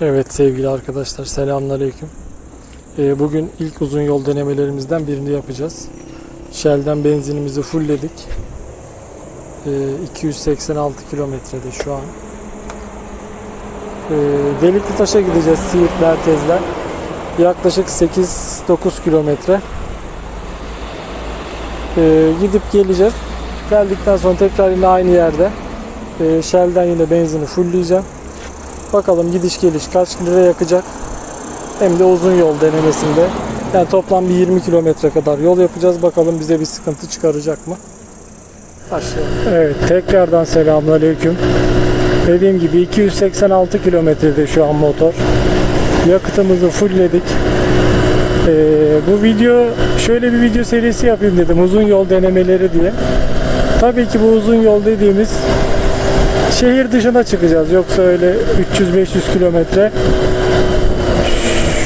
Evet sevgili arkadaşlar selamünaleyküm. Ee, bugün ilk uzun yol denemelerimizden birini yapacağız. Shell'den benzinimizi fullledik. Ee, 286 kilometrede şu an. Ee, Delikli Taş'a gideceğiz Siirt merkezden. Yaklaşık 8-9 kilometre. Ee, gidip geleceğiz. Geldikten sonra tekrar yine aynı yerde. Ee, Shell'den yine benzini fullleyeceğim. Bakalım gidiş geliş kaç lira yakacak. Hem de uzun yol denemesinde. Yani toplam bir 20 kilometre kadar yol yapacağız. Bakalım bize bir sıkıntı çıkaracak mı? Başlayalım. Evet tekrardan selamünaleyküm. Dediğim gibi 286 kilometrede şu an motor. Yakıtımızı fullledik. Ee, bu video şöyle bir video serisi yapayım dedim. Uzun yol denemeleri diye. Tabii ki bu uzun yol dediğimiz şehir dışına çıkacağız. Yoksa öyle 300-500 kilometre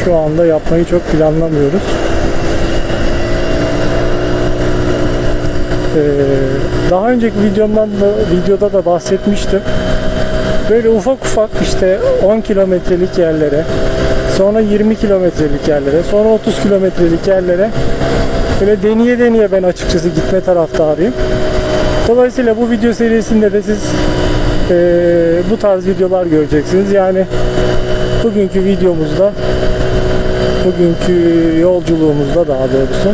şu anda yapmayı çok planlamıyoruz. Ee, daha önceki videomdan da videoda da bahsetmiştim. Böyle ufak ufak işte 10 kilometrelik yerlere, sonra 20 kilometrelik yerlere, sonra 30 kilometrelik yerlere böyle deneye deneye ben açıkçası gitme taraftarıyım. Dolayısıyla bu video serisinde de siz eee, bu tarz videolar göreceksiniz. Yani bugünkü videomuzda bugünkü yolculuğumuzda daha doğrusu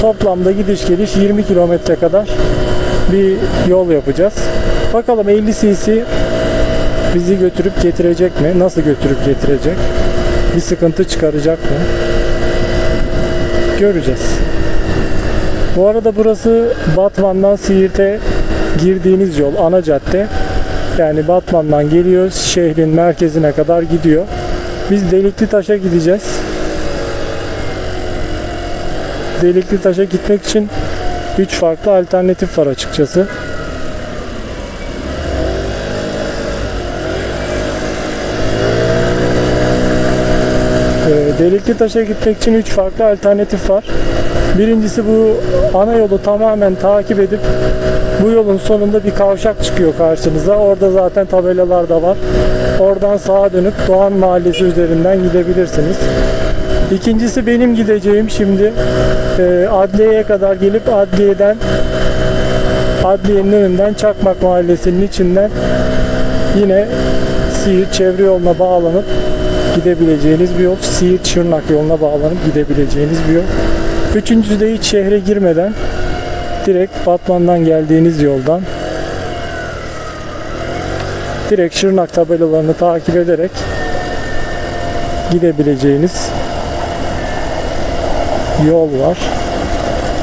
toplamda gidiş geliş 20 kilometre kadar bir yol yapacağız. Bakalım 50 cc bizi götürüp getirecek mi? Nasıl götürüp getirecek? Bir sıkıntı çıkaracak mı? Göreceğiz. Bu arada burası Batman'dan Siirt'e girdiğiniz yol, ana cadde. Yani Batman'dan geliyoruz, şehrin merkezine kadar gidiyor. Biz Delikli Taş'a gideceğiz. Delikli Taş'a gitmek için 3 farklı alternatif var açıkçası. Ee, Delikli Taş'a gitmek için 3 farklı alternatif var. Birincisi bu ana yolu tamamen takip edip bu yolun sonunda bir kavşak çıkıyor karşınıza. Orada zaten tabelalar da var. Oradan sağa dönüp Doğan Mahallesi üzerinden gidebilirsiniz. İkincisi benim gideceğim şimdi e, adliyeye kadar gelip adliyeden adliyenin önünden Çakmak Mahallesi'nin içinden yine Siirt çevre yoluna bağlanıp gidebileceğiniz bir yol. Siirt Şırnak yoluna bağlanıp gidebileceğiniz bir yol. Üçüncüsü de hiç şehre girmeden direkt Batman'dan geldiğiniz yoldan direkt Şırnak tabelalarını takip ederek gidebileceğiniz yol var.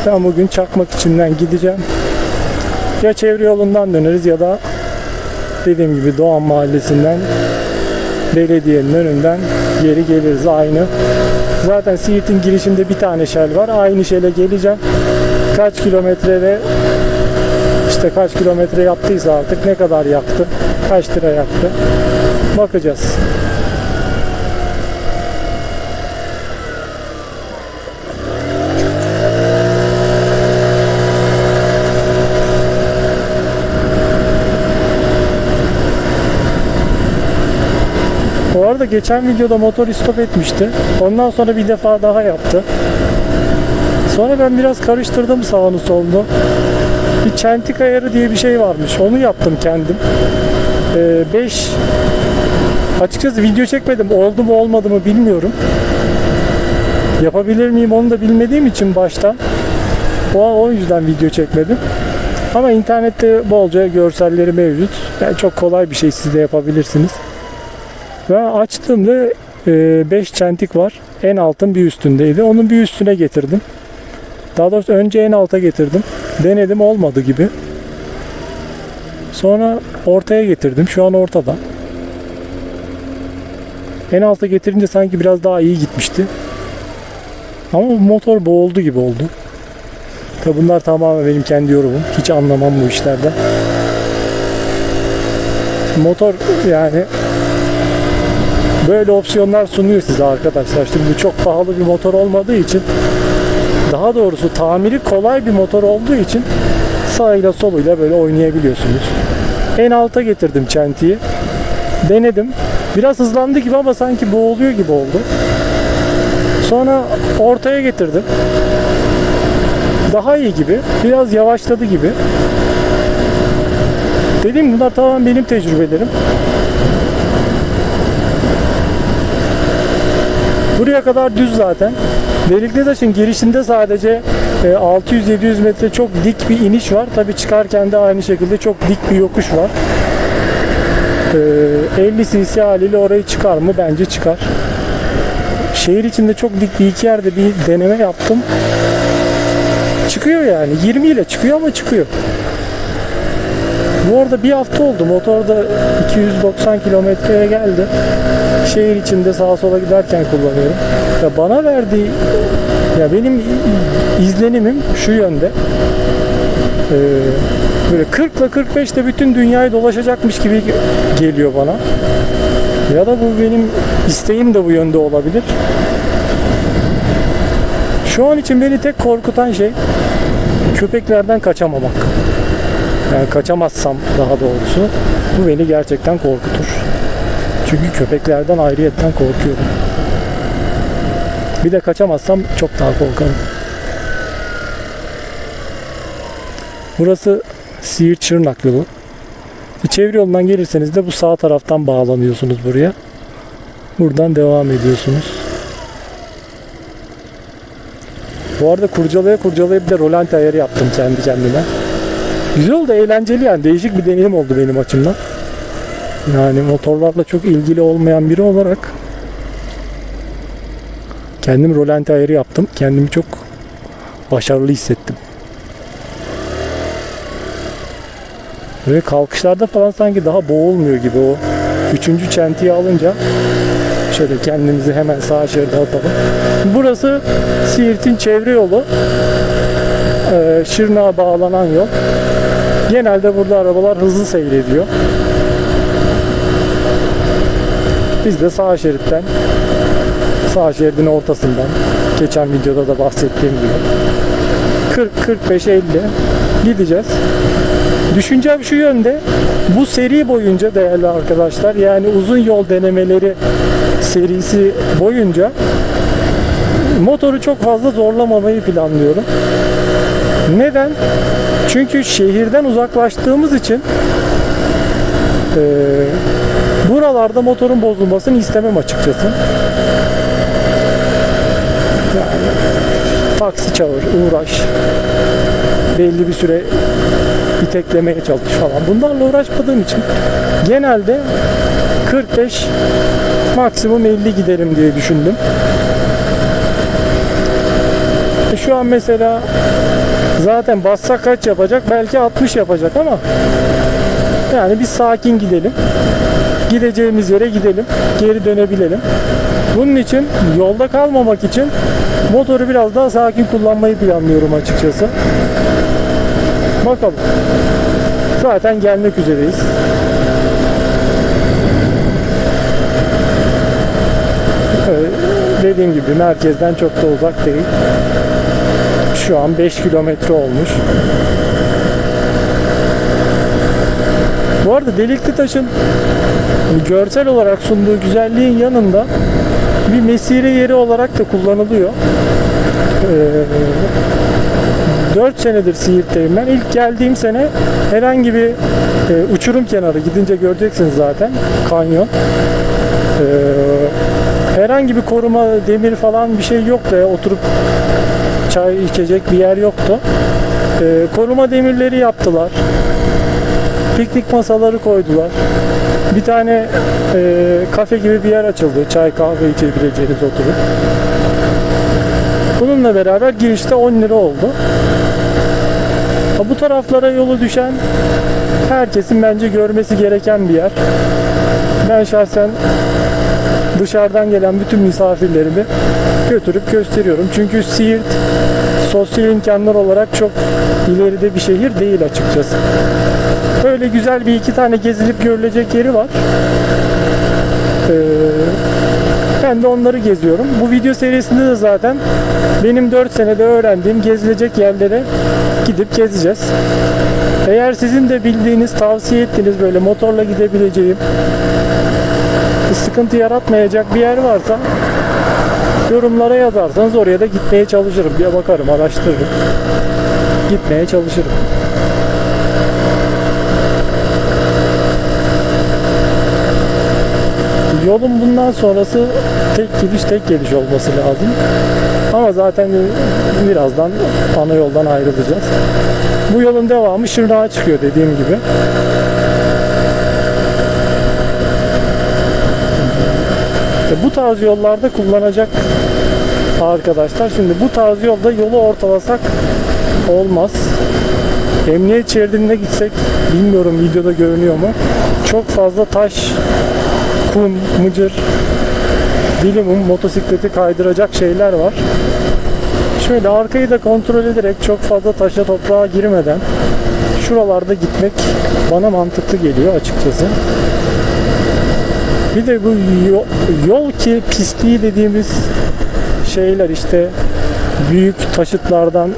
Ben bugün Çakmak içinden gideceğim. Ya çevre yolundan döneriz ya da dediğim gibi Doğan Mahallesi'nden belediyenin önünden geri geliriz aynı. Zaten Siirt'in girişinde bir tane şel var. Aynı şele geleceğim. Kaç kilometrede işte kaç kilometre yaptıysa artık ne kadar yaktı, kaç lira yaktı bakacağız. Bu arada geçen videoda motor stop etmişti. Ondan sonra bir defa daha yaptı. Sonra ben biraz karıştırdım sağını solunu. Bir çentik ayarı diye bir şey varmış. Onu yaptım kendim. 5 açıkçası video çekmedim. Oldu mu olmadı mı bilmiyorum. Yapabilir miyim onu da bilmediğim için baştan. O, o yüzden video çekmedim. Ama internette bolca görselleri mevcut. Yani çok kolay bir şey siz de yapabilirsiniz. Ben açtığımda 5 çentik var. En altın bir üstündeydi. Onun bir üstüne getirdim. Daha doğrusu önce en alta getirdim. Denedim olmadı gibi. Sonra ortaya getirdim. Şu an ortada. En alta getirince sanki biraz daha iyi gitmişti. Ama motor boğuldu gibi oldu. Tabi bunlar tamamen benim kendi yorumum. Hiç anlamam bu işlerden. Motor yani böyle opsiyonlar sunuyor size arkadaşlar. Şimdi bu çok pahalı bir motor olmadığı için daha doğrusu tamiri kolay bir motor olduğu için sağıyla soluyla böyle oynayabiliyorsunuz. En alta getirdim çentiyi. Denedim. Biraz hızlandı gibi ama sanki boğuluyor gibi oldu. Sonra ortaya getirdim. Daha iyi gibi. Biraz yavaşladı gibi. Dediğim bunlar tamamen benim tecrübelerim. Buraya kadar düz zaten. Taşın girişinde sadece e, 600-700 metre çok dik bir iniş var. Tabi çıkarken de aynı şekilde çok dik bir yokuş var. E, 50 cc haliyle orayı çıkar mı? Bence çıkar. Şehir içinde çok dik bir iki yerde bir deneme yaptım. Çıkıyor yani. 20 ile çıkıyor ama çıkıyor. Bu arada bir hafta oldu. Motorda 290 kilometreye geldi. Şehir içinde sağa sola giderken kullanıyorum. Ya bana verdiği ya benim izlenimim şu yönde. Ee, böyle 40 ile 45'te bütün dünyayı dolaşacakmış gibi geliyor bana. Ya da bu benim isteğim de bu yönde olabilir. Şu an için beni tek korkutan şey köpeklerden kaçamamak. Yani kaçamazsam daha doğrusu bu beni gerçekten korkutur. Çünkü köpeklerden ayrıyetten korkuyorum. Bir de kaçamazsam çok daha korkarım. Burası Siirt Çırnak yolu. Çevre yolundan gelirseniz de bu sağ taraftan bağlanıyorsunuz buraya. Buradan devam ediyorsunuz. Bu arada kurcalaya kurcalaya bir de rolanti ayarı yaptım kendi kendime. Güzel oldu, eğlenceli yani. Değişik bir deneyim oldu benim açımdan. Yani motorlarla çok ilgili olmayan biri olarak kendim rolanti ayarı yaptım. Kendimi çok başarılı hissettim. Ve kalkışlarda falan sanki daha boğulmuyor gibi o üçüncü çentiyi alınca şöyle kendimizi hemen sağ şeride atalım. Burası Siirt'in çevre yolu. Ee, Şırnak'a bağlanan yol. Genelde burada arabalar hızlı seyrediyor. Biz de sağ şeritten sağ şeridin ortasından geçen videoda da bahsettiğim gibi 40 45 50 gideceğiz. Düşüncem şu yönde. Bu seri boyunca değerli arkadaşlar yani uzun yol denemeleri serisi boyunca motoru çok fazla zorlamamayı planlıyorum. Neden? Çünkü şehirden uzaklaştığımız için buralarda motorun bozulmasını istemem açıkçası. Yani taksi çağır, uğraş. Belli bir süre iteklemeye çalış falan. Bunlarla uğraşmadığım için genelde 45 maksimum 50 giderim diye düşündüm. E şu an mesela zaten bassak kaç yapacak? Belki 60 yapacak ama yani biz sakin gidelim. Gideceğimiz yere gidelim. Geri dönebilelim. Bunun için yolda kalmamak için motoru biraz daha sakin kullanmayı planlıyorum açıkçası. Bakalım. Zaten gelmek üzereyiz. Dediğim gibi merkezden çok da uzak değil. Şu an 5 kilometre olmuş. Bu arada Delikli Taş'ın görsel olarak sunduğu güzelliğin yanında bir mesire yeri olarak da kullanılıyor. Ee, 4 senedir Siirt'teyim ben. İlk geldiğim sene herhangi bir e, uçurum kenarı gidince göreceksiniz zaten kanyon. Ee, herhangi bir koruma demir falan bir şey yoktu. Oturup çay içecek bir yer yoktu. Ee, koruma demirleri yaptılar. Piknik masaları koydular. Bir tane e, kafe gibi bir yer açıldı. Çay kahve içebileceğiniz oturup. Bununla beraber girişte 10 lira oldu. Ha, Bu taraflara yolu düşen herkesin bence görmesi gereken bir yer. Ben şahsen dışarıdan gelen bütün misafirlerimi götürüp gösteriyorum. Çünkü Siirt sosyal imkanlar olarak çok ileride bir şehir değil açıkçası. Böyle güzel bir iki tane gezilip görülecek yeri var. Ee, ben de onları geziyorum. Bu video serisinde de zaten benim 4 senede öğrendiğim gezilecek yerlere gidip gezeceğiz. Eğer sizin de bildiğiniz, tavsiye ettiğiniz böyle motorla gidebileceğim sıkıntı yaratmayacak bir yer varsa yorumlara yazarsanız oraya da gitmeye çalışırım. Bir bakarım, araştırırım. Gitmeye çalışırım. Yolun bundan sonrası tek gidiş tek geliş olması lazım. Ama zaten birazdan ana yoldan ayrılacağız. Bu yolun devamı Şırnak'a çıkıyor dediğim gibi. E, Bu tarz yollarda kullanacak arkadaşlar. Şimdi bu tarz yolda yolu ortalasak olmaz. Emniyet şeridinde gitsek bilmiyorum videoda görünüyor mu? Çok fazla taş, kum, mıcır, bilimum motosikleti kaydıracak şeyler var. Şöyle arkayı da kontrol ederek çok fazla taşa toprağa girmeden şuralarda gitmek bana mantıklı geliyor açıkçası. Bir de bu yol, yol ki pisliği dediğimiz şeyler işte büyük taşıtlardan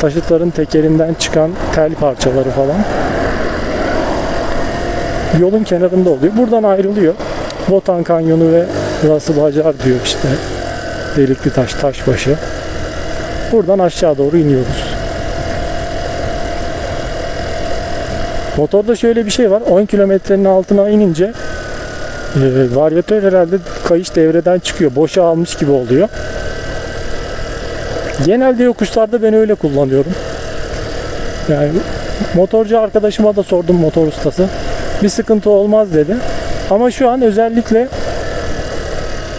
taşıtların tekerinden çıkan tel parçaları falan yolun kenarında oluyor. Buradan ayrılıyor. Botan Kanyonu ve burası Bacar diyor işte. Delikli taş, taş başı. Buradan aşağı doğru iniyoruz. Motorda şöyle bir şey var. 10 kilometrenin altına inince e, varyatör herhalde kayış devreden çıkıyor. Boşa almış gibi oluyor. Genelde yokuşlarda ben öyle kullanıyorum. Yani motorcu arkadaşıma da sordum motor ustası. Bir sıkıntı olmaz dedi. Ama şu an özellikle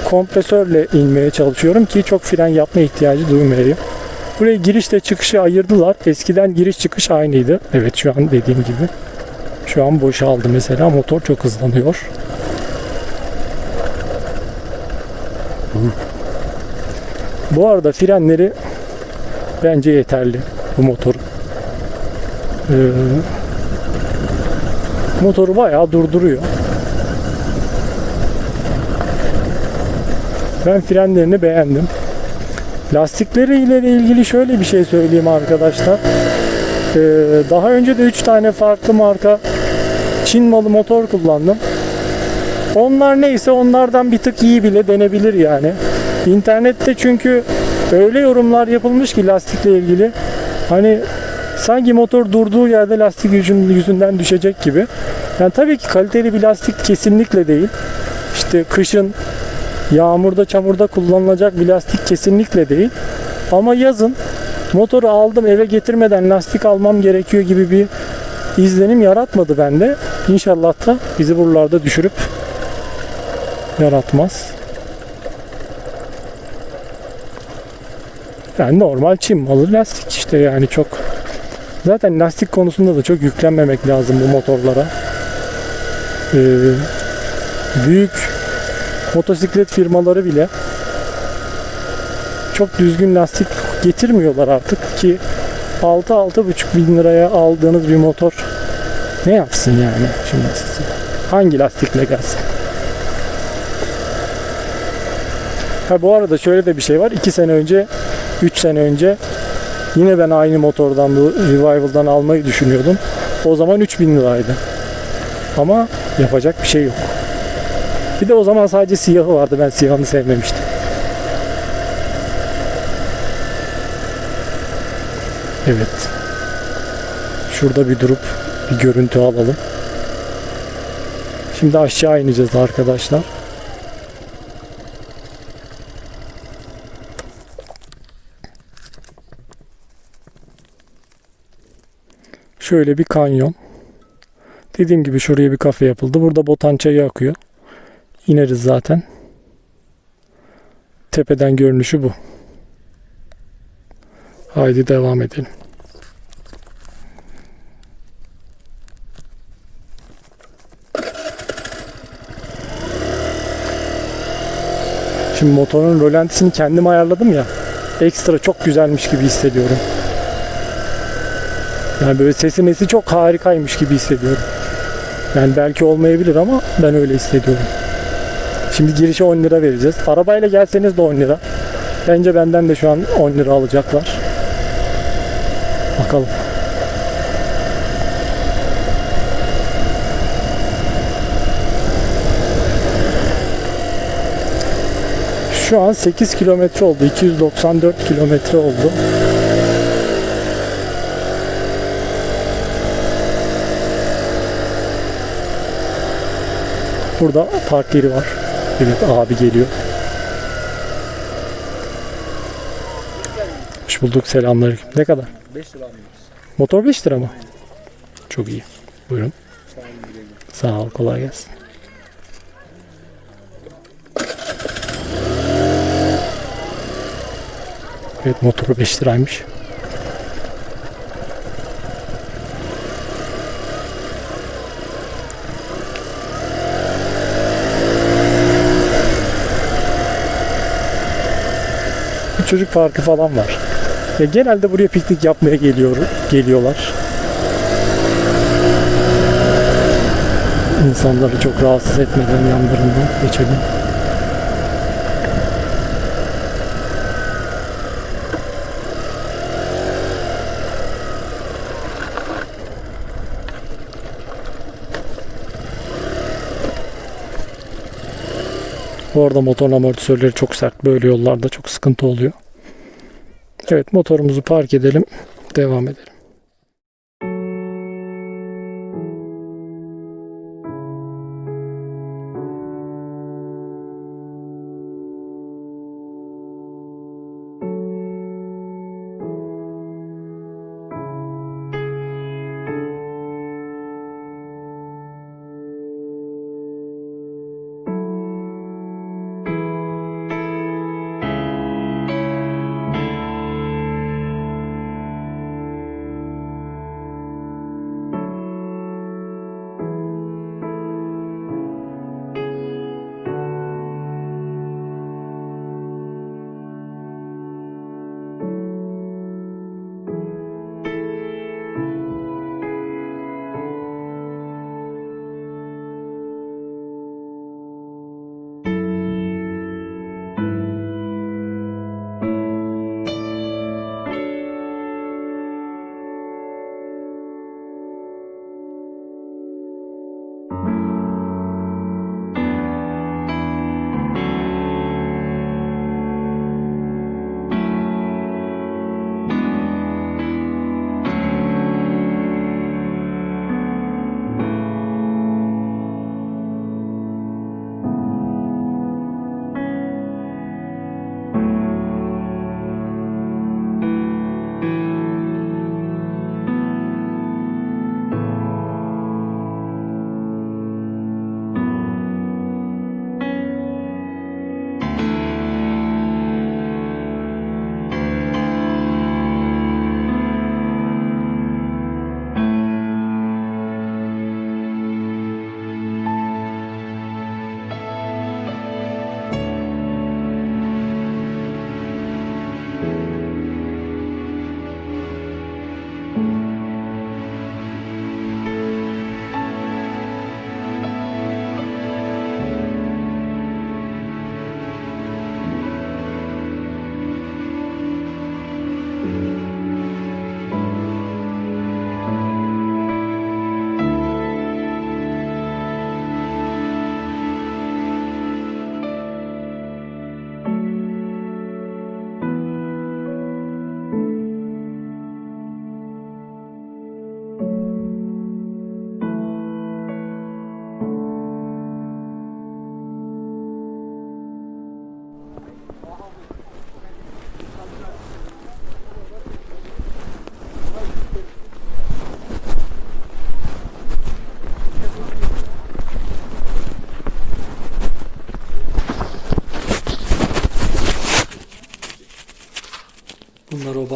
kompresörle inmeye çalışıyorum ki çok fren yapma ihtiyacı duymayayım. Buraya girişle çıkışı ayırdılar. Eskiden giriş çıkış aynıydı. Evet şu an dediğim gibi. Şu an boşaldı mesela. Motor çok hızlanıyor. Bu arada frenleri bence yeterli bu motorun. Ee, motoru bayağı durduruyor. Ben frenlerini beğendim. Lastikleri ile ilgili şöyle bir şey söyleyeyim arkadaşlar. Ee, daha önce de 3 tane farklı marka Çin malı motor kullandım. Onlar neyse onlardan bir tık iyi bile denebilir yani. İnternette çünkü öyle yorumlar yapılmış ki lastikle ilgili. Hani sanki motor durduğu yerde lastik yüzün- yüzünden düşecek gibi. Yani tabii ki kaliteli bir lastik kesinlikle değil. İşte kışın yağmurda çamurda kullanılacak bir lastik kesinlikle değil. Ama yazın motoru aldım eve getirmeden lastik almam gerekiyor gibi bir izlenim yaratmadı bende. İnşallah da bizi buralarda düşürüp yaratmaz. Yani normal Çin malı lastik işte yani çok zaten lastik konusunda da çok yüklenmemek lazım bu motorlara. Ee, büyük motosiklet firmaları bile çok düzgün lastik getirmiyorlar artık ki 6-6,5 bin liraya aldığınız bir motor ne yapsın yani şimdi size? Hangi lastikle gelsin? Ha bu arada şöyle de bir şey var. 2 sene önce, 3 sene önce yine ben aynı motordan bu Revival'dan almayı düşünüyordum. O zaman 3000 liraydı. Ama yapacak bir şey yok. Bir de o zaman sadece siyahı vardı. Ben siyahını sevmemiştim. Evet. Şurada bir durup bir görüntü alalım. Şimdi aşağı ineceğiz arkadaşlar. Şöyle bir kanyon. Dediğim gibi şuraya bir kafe yapıldı. Burada botan çayı akıyor. İneriz zaten. Tepeden görünüşü bu. Haydi devam edelim. Şimdi motorun rölantisini kendim ayarladım ya. Ekstra çok güzelmiş gibi hissediyorum. Yani böyle sesi mesi çok harikaymış gibi hissediyorum. Yani belki olmayabilir ama ben öyle hissediyorum. Şimdi girişe 10 lira vereceğiz. Arabayla gelseniz de 10 lira. Bence benden de şu an 10 lira alacaklar. Bakalım. Şu an 8 kilometre oldu. 294 kilometre oldu. Burada park yeri var. Evet abi geliyor. Hoş bulduk selamünaleyküm. Ne kadar? 5 lira? Motor 5 lira mı? Çok iyi. Buyurun. Sağ ol kolay gelsin. Evet motoru 5 liraymış. Çocuk parkı falan var. Ya genelde buraya piknik yapmaya geliyor, geliyorlar. İnsanları çok rahatsız etmeden yanlarından geçelim. Bu arada motorun amortisörleri çok sert. Böyle yollarda çok sıkıntı oluyor. Evet motorumuzu park edelim. Devam edelim.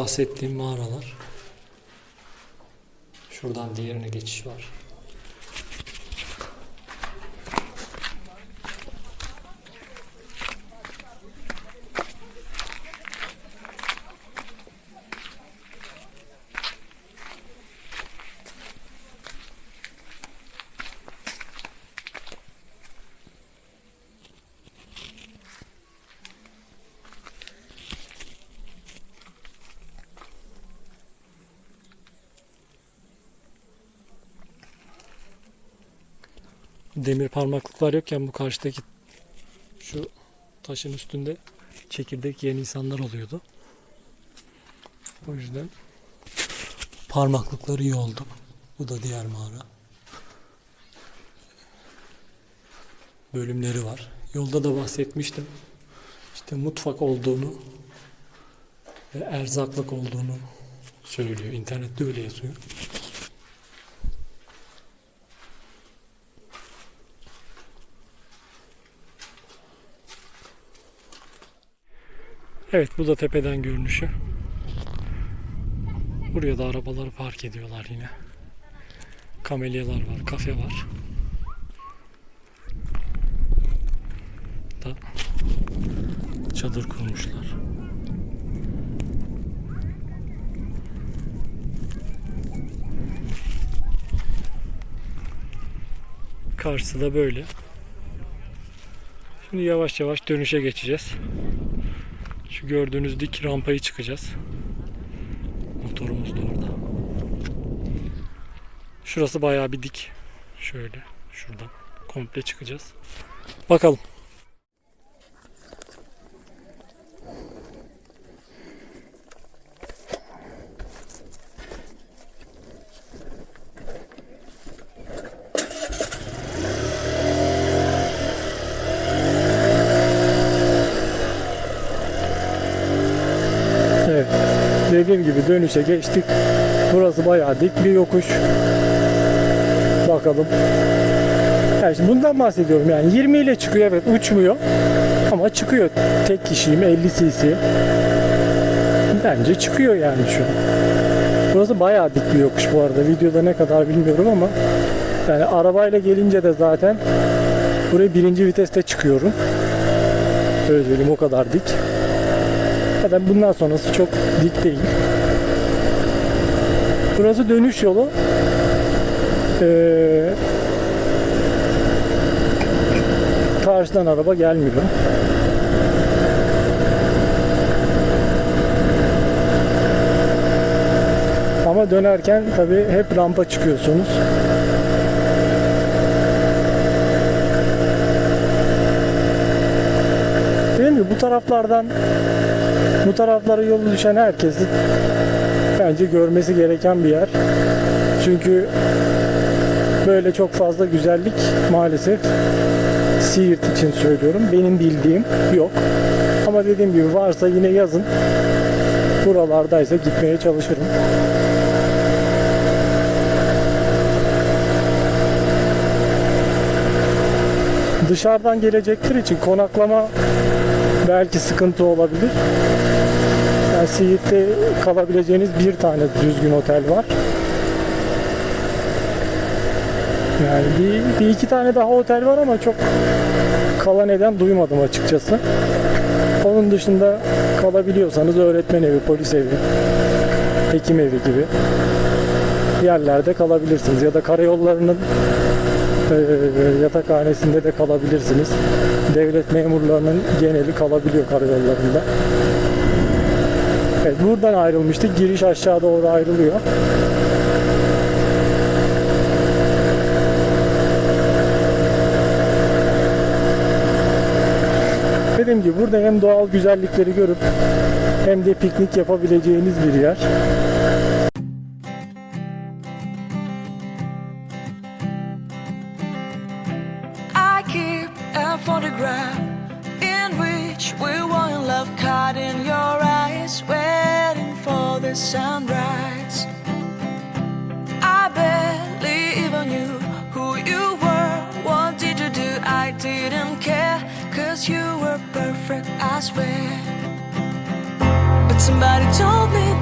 Bahsettiğim mağaralar. Şuradan diğerine geçiş var. Demir parmaklıklar yokken bu karşıdaki şu taşın üstünde çekirdek yiyen insanlar oluyordu. O yüzden parmaklıkları iyi oldu. Bu da diğer mağara. Bölümleri var. Yolda da bahsetmiştim. İşte mutfak olduğunu ve erzaklık olduğunu söylüyor. İnternette öyle yazıyor. Evet bu da tepeden görünüşü. Buraya da arabaları park ediyorlar yine. Kamelyalar var, kafe var. Da çadır kurmuşlar. Karşısı da böyle. Şimdi yavaş yavaş dönüşe geçeceğiz. Şu gördüğünüz dik rampayı çıkacağız. Motorumuz da orada. Şurası bayağı bir dik. Şöyle şuradan komple çıkacağız. Bakalım. Evet. Dediğim gibi dönüşe geçtik. Burası bayağı dik bir yokuş. Bakalım. Yani şimdi bundan bahsediyorum yani 20 ile çıkıyor evet uçmuyor. Ama çıkıyor. Tek kişiyim 50 cc. Bence çıkıyor yani şu. Burası bayağı dik bir yokuş bu arada. Videoda ne kadar bilmiyorum ama yani arabayla gelince de zaten buraya birinci viteste çıkıyorum. Öyle söyleyeyim o kadar dik. Zaten bundan sonrası çok dik değil. Burası dönüş yolu. Ee, karşıdan araba gelmiyor. Ama dönerken tabi hep rampa çıkıyorsunuz. Değil mi? Bu taraflardan bu taraflara yolu düşen herkesin bence görmesi gereken bir yer. Çünkü böyle çok fazla güzellik maalesef Siirt için söylüyorum. Benim bildiğim yok. Ama dediğim gibi varsa yine yazın. Buralardaysa gitmeye çalışırım. Dışarıdan gelecekler için konaklama belki sıkıntı olabilir. Yani Siirt'te kalabileceğiniz bir tane düzgün otel var. Yani bir, bir iki tane daha otel var ama çok kala neden duymadım açıkçası. Onun dışında kalabiliyorsanız öğretmen evi, polis evi, hekim evi gibi yerlerde kalabilirsiniz. Ya da karayollarının e, yatakhanesinde de kalabilirsiniz. Devlet memurlarının geneli kalabiliyor karayollarında. Buradan ayrılmıştık. Giriş aşağı doğru ayrılıyor. Dediğim gibi burada hem doğal güzellikleri görüp hem de piknik yapabileceğiniz bir yer. Swear. But somebody told me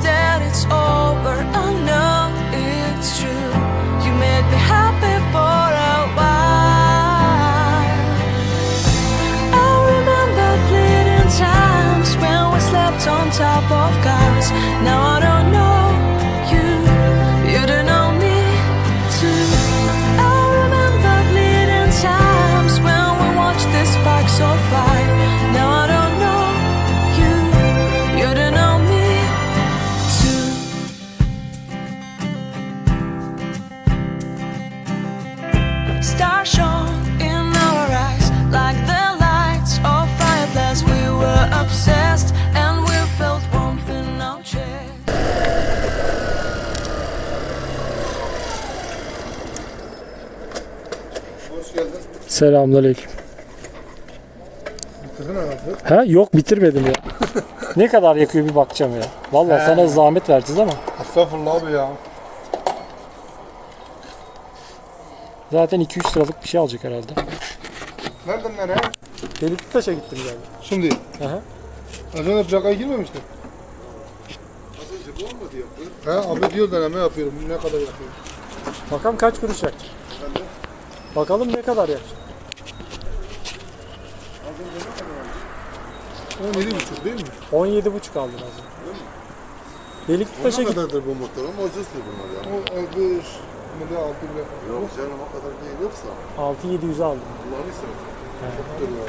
Selamünaleyküm. Bitirdin herhalde. Ha yok bitirmedim ya. ne kadar yakıyor bir bakacağım ya. Vallahi He. sana zahmet vereceğiz ama Estağfurullah abi ya. zaten 2-3 liralık bir şey alacak herhalde. Nereden nereye? Deliktaş'a gittim geldim. Şimdi. Aha. Az önce plakaya girmemişti. He abi diyor deneme yapıyorum. Ne kadar yapıyorum? Bakalım kaç kuruş yakacak. Bakalım ne kadar yakacak. 17,5 değil mi? 17,5 aldım az önce. Deliktaş'a Ne gittim. kadardır bu motor ama ucuzdur bunlar ya. O 55 model 6 bile. Yok canım o kadar değil yoksa 6-700 aldım. Allah'ını seversen. Çoktur ya.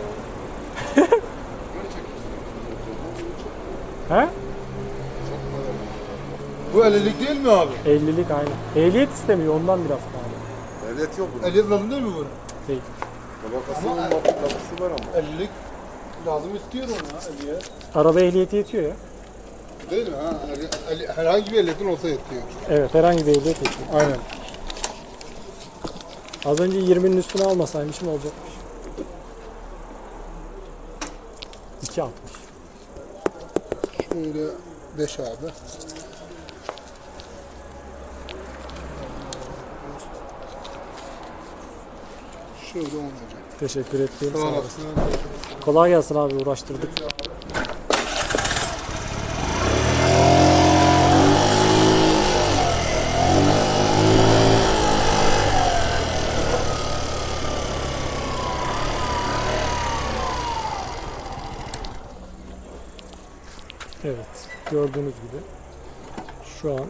He? Bu 50'lik değil mi abi? 50'lik aynı. Ehliyet istemiyor ondan biraz pahalı. Ehliyet yok bunun. 50 lazım değil mi bu? Değil. Tabakasının kapısı var ama. 50'lik lazım istiyor ona 50'ye. Araba ehliyeti yetiyor ya. Değil mi? Ha, 50, 50 herhangi bir ehliyetin olsa yetiyor. Evet herhangi bir ehliyet yetiyor. Aynen. Az önce 20'nin üstüne almasaymışım olacakmış. 2.60. Şöyle 5 abi. Şöyle 10 hocam. Teşekkür ettim. Sağ olasın. Kolay gelsin abi uğraştırdık. Evet, gördüğünüz gibi şu an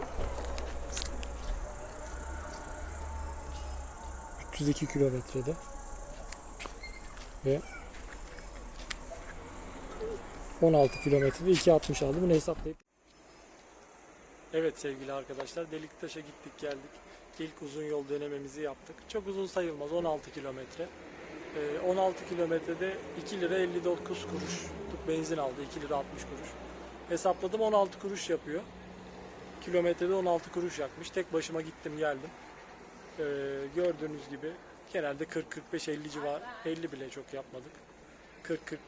302 kilometrede ve 16 kilometrede 2.60 aldı. Bunu hesaplayıp Evet sevgili arkadaşlar Deliktaş'a gittik geldik. İlk uzun yol denememizi yaptık. Çok uzun sayılmaz 16 kilometre. Ee, 16 kilometrede 2 lira 59 kuruş benzin aldı 2 lira 60 kuruş. Hesapladım 16 kuruş yapıyor. Kilometrede 16 kuruş yakmış. Tek başıma gittim geldim. Ee, gördüğünüz gibi genelde 40-45-50 civar 50 bile çok yapmadık.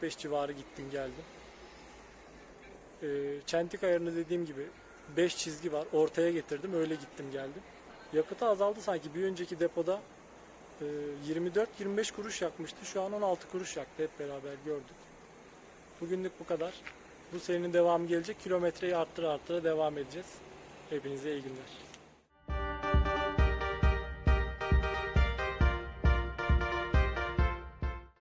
40-45 civarı gittim geldim. Ee, çentik ayarını dediğim gibi 5 çizgi var. Ortaya getirdim. Öyle gittim geldim. Yakıtı azaldı sanki. Bir önceki depoda e, 24-25 kuruş yakmıştı. Şu an 16 kuruş yaktı. Hep beraber gördük. Bugünlük bu kadar. Bu serinin devamı gelecek. Kilometreyi arttıra arttıra devam edeceğiz. Hepinize iyi günler.